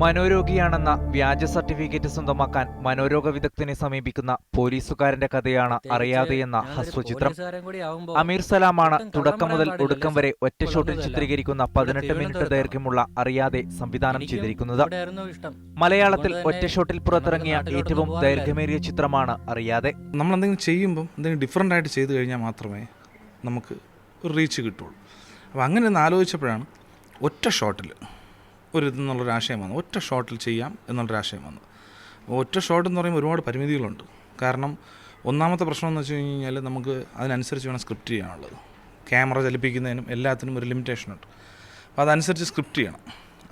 മനോരോഗിയാണെന്ന വ്യാജ സർട്ടിഫിക്കറ്റ് സ്വന്തമാക്കാൻ മനോരോഗ വിദഗ്ധനെ സമീപിക്കുന്ന പോലീസുകാരന്റെ കഥയാണ് അറിയാതെയെന്ന ഹസ്വചിത്രം. അമീർ സലാമാണ് തുടക്കം മുതൽ ഒടുക്കം വരെ ഒറ്റ ഷോട്ടിൽ ചിത്രീകരിക്കുന്ന പതിനെട്ട് മിനിറ്റ് ദൈർഘ്യമുള്ള അറിയാതെ സംവിധാനം ചെയ്തിരിക്കുന്നത്. മലയാളത്തിൽ ഒറ്റ ഷോട്ടിൽ പുറത്തിറങ്ങിയ ഏറ്റവും ദൈർഘ്യമേറിയ ചിത്രമാണ് അറിയാതെ. നമ്മൾ എന്തെങ്കിലും ചെയ്യുമ്പോൾ എന്തെങ്കിലും ഡിഫറെന്റ് ആയിട്ട് ചെയ്തു കഴിഞ്ഞാൽ മാത്രമേ നമുക്ക് ഒരു റീച്ച് കിട്ടുള്ളൂ. അപ്പോൾ അങ്ങനെ ഒന്ന് ആലോചിച്ചപ്പോഴാണ് ഒറ്റ ഷോട്ടിൽ ഒരു ആശയം വന്നു. ഒറ്റ ഷോട്ടിൽ ചെയ്യാം എന്നുള്ളൊരു ആശയം വന്നു. ഒറ്റ ഷോട്ട് എന്ന് പറയുമ്പോൾ ഒരുപാട് പരിമിതികളുണ്ട്. കാരണം ഒന്നാമത്തെ പ്രശ്നം എന്ന് വെച്ച് കഴിഞ്ഞാൽ നമുക്ക് അതിനനുസരിച്ച് വേണം സ്ക്രിപ്റ്റ് ചെയ്യാനുള്ളത്. ക്യാമറ ചലിപ്പിക്കുന്നതിനും എല്ലാത്തിനും ഒരു ലിമിറ്റേഷനുണ്ട് അപ്പോൾ അതനുസരിച്ച് സ്ക്രിപ്റ്റ് ചെയ്യണം.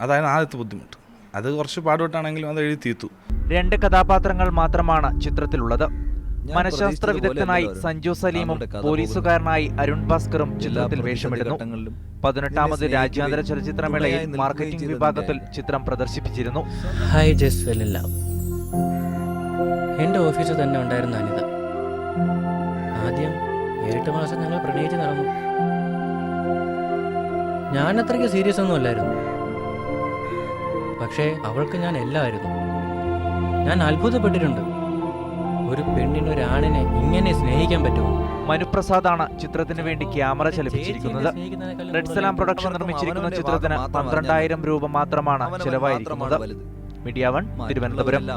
അതായത് ആദ്യത്തെ ബുദ്ധിമുട്ട്. അത് കുറച്ച് പാടുപെട്ടാണെങ്കിലും അത് എഴുതി തീർത്തു. രണ്ട് കഥാപാത്രങ്ങൾ മാത്രമാണ് ചിത്രത്തിലുള്ളത്. മനഃശാസ്ത്ര വിദഗ്ധനായി സഞ്ജു സലീമും പോലീസുകാരനായി അരുൺ ഭാസ്കറും ചിത്രത്തിൽ വേഷമിടുന്നു. പതിനെട്ടാമത് രാജ്യാന്തര ചലച്ചിത്രമേളയിൽ മാർക്കറ്റിംഗ് വിഭാഗത്തിൽ ചിത്രം പ്രദർശിപ്പിച്ചിരുന്നു. ഇൻ ഓഫീസിൽ തന്നെ ഉണ്ടായിരുന്ന അനിത. ആദ്യം ഏഴെട്ട് മാസം ഞങ്ങൾ പ്രണയിച്ച് നടന്നു. ഞാൻ അത്രയ്ക്ക് സീരിയസ് ഒന്നും അല്ലായിരുന്നു. പക്ഷേ അവൾക്ക് ഞാൻ എല്ലാമായിരുന്നു. ഞാൻ അത്ഭുതപ്പെട്ടിട്ടുണ്ട്. ഒരു പെണ്ണിന് ഒരു ആണിനെ ഇങ്ങനെ സ്നേഹിക്കാൻ പറ്റുമോ? മനുപ്രസാദാണ് ചിത്രത്തിന് വേണ്ടി ക്യാമറ ചലിപ്പിച്ചിരിക്കുന്നത്. റെഡ് സലാം പ്രൊഡക്ഷൻ നിർമ്മിച്ചിരിക്കുന്ന ചിത്രത്തിന് പന്ത്രണ്ടായിരം രൂപ മാത്രമാണ് ചിലവായിരിക്കുന്നത്. Media one Thiruvananthapuram.